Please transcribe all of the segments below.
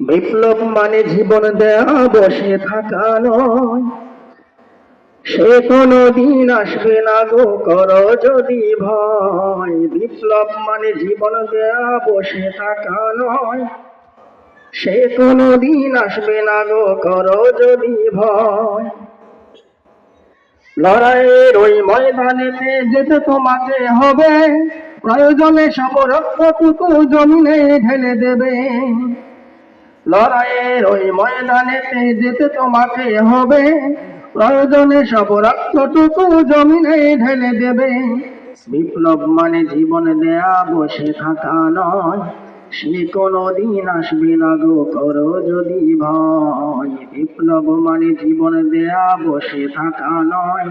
বিপ্লব মানে জীবন দেয়া বসে থাকা নয়। সে কোনো দিন আসবে না গো, কর যদি ভয়। বিপ্লব মানে জীবন দেয়া বসে থাকা নয়। সে কোনো দিন আসবে না গো, কর যদি ভয়। লড়াইয়ের ওই ময়দানেতে যেতে তোমাকে হবে। প্রয়োজনে সব রক্তটুকু জমিনে ঢেলে দেবে। লড়াইয়ের ওই ময়দানেতে যেতে তোমাকে হবে। প্রয়োজনে সব রক্তটুকু জমিনে ঢেলে দেবে। বিপ্লব মানে জীবন দেয়া, বসে থাকা নয়। সে কোনো দিন আসবে না গো, করো যদি ভয়। বিপ্লব মানে জীবন দেয়া, বসে থাকা নয়।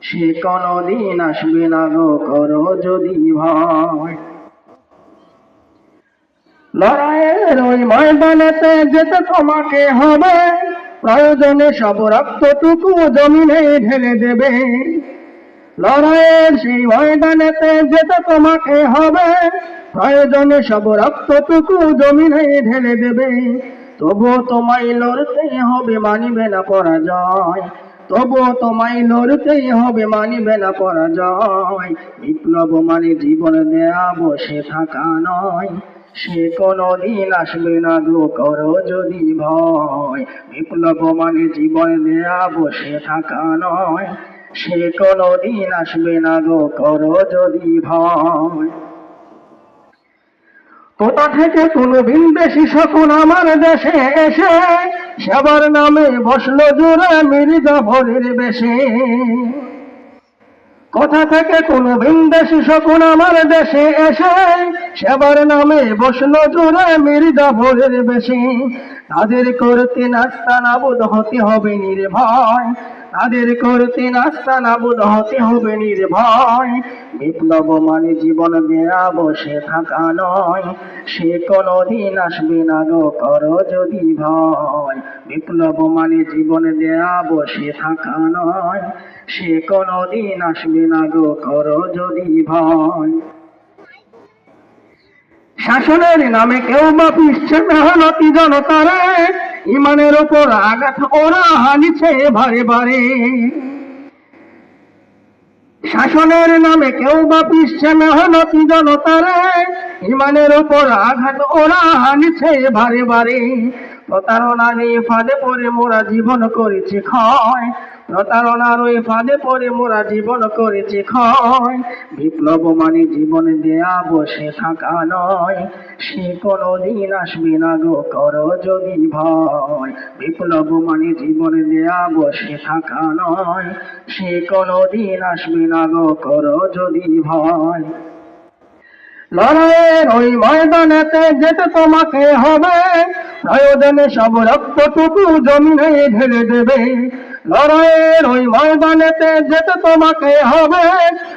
সে কোনো দিন আসবে না গো, করো যদি ভয়। লড়াইয়ের ওই ময়দানেতে যেতে তোমাকে হবে। প্রয়োজনে সব রক্তটুকু জমিনে ঢেলে দেবে। লড়াইয়ের সেই ময়দানেতে যেতে তোমাকে হবে। প্রয়োজনে সব রক্তটুকু জমিনে ঢেলে দেবে। তবুও তোমায় লড়তেই হবে, মানিবে না পরাজয়। তবুও তোমায় লড়তেই হবে, মানিবে না পরাজয়। বিপ্লব মানে জীবন দেয়া, বসে থাকা নয়। সে কোনো দিন আসবে না গো, করো যদি ভয়। বিপ্লব মানে জীবন দেয়া, বসে থাকা নয়। সে কোনো দিন আসবে না গো, করো যদি ভয়। কোথা থেকে কোনো বিন্দেশি শকুন আমার দেশে এসে? সবার নামে বসল মির্জা ভরের বেশে। কোথা থেকে কোন বিন্দেশি শকুন আমার দেশে এসে সেবার নামে বসল জোরে মির্জা ভোরের বেশি। তাদের করতে নাস্তা নাবুদ হতে হবে নির্ভয়। তাদের করতে নাস্তা নাবুদ হতে হবে নির্ভয়। বিপ্লব মানে জীবন দেয়া, বসে থাকা নয়। সে কোনো দিন আসবে না গো, করো যদি ভয়। বিপ্লব মানে জীবন দেয়া বসে থাকা নয়। সে কোনো দিন আসবে না গো, করো যদি ভয়। শাসনের নামে কেউ বা পিসছে মেহনতি জনতারে, ইমানের ওপর আঘাত ওরা হানিছে ভারে ভারে শাসনের নামে কেউ বা পিসছে মেহনতি জনতারে, ইমানের ওপর আঘাত ওরা হানিছে ভারে ভারে প্রতারণার এই ফাঁদে পরে মোরা জীবন করেছি ক্ষয়। প্রতারণার ওই ফাঁদে পরে মোরা জীবন করেছি ক্ষয়। বিপ্লব মানে জীবন দেয়া বসে থাকা নয়। সে কোনো দিন আসবে না গো, করো যদি ভয়। বিপ্লব মানে জীবন দেয়া বসে থাকা নয়। সে কোনো দিন আসবে না গো, করো যদি ভয়। লড়াইয়ের ওই ময়দানেতে যেতে তোমাকে হবে। প্রয়োজনে সব রক্তটুকু জমিনে ঢেলে দেবে। লড়াইয়ের ওই ময়দানেতে যেতে তোমাকে হবে।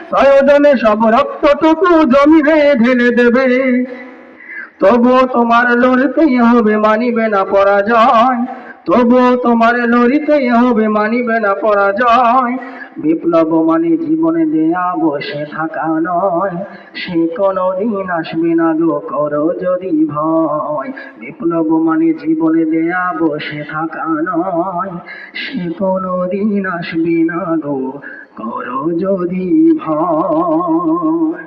প্রয়োজনে সব রক্তটুকু জমিনে ঢেলে দেবে। তবুও তোমার লড়তেই হবে, মানিবে না পরাজয়। তবুও তোমার লড়িতেই হবে, মানিবে না পরাজয়। বিপ্লব মানে জীবনে দেয়া বসে থাকা নয়। সে কোনো দিন আসবে না গো, করো যদি ভয়। বিপ্লব মানে জীবনে দেয়া বসে থাকা নয়। সে কোনো দিন আসবে না গো, করো যদি ভয়।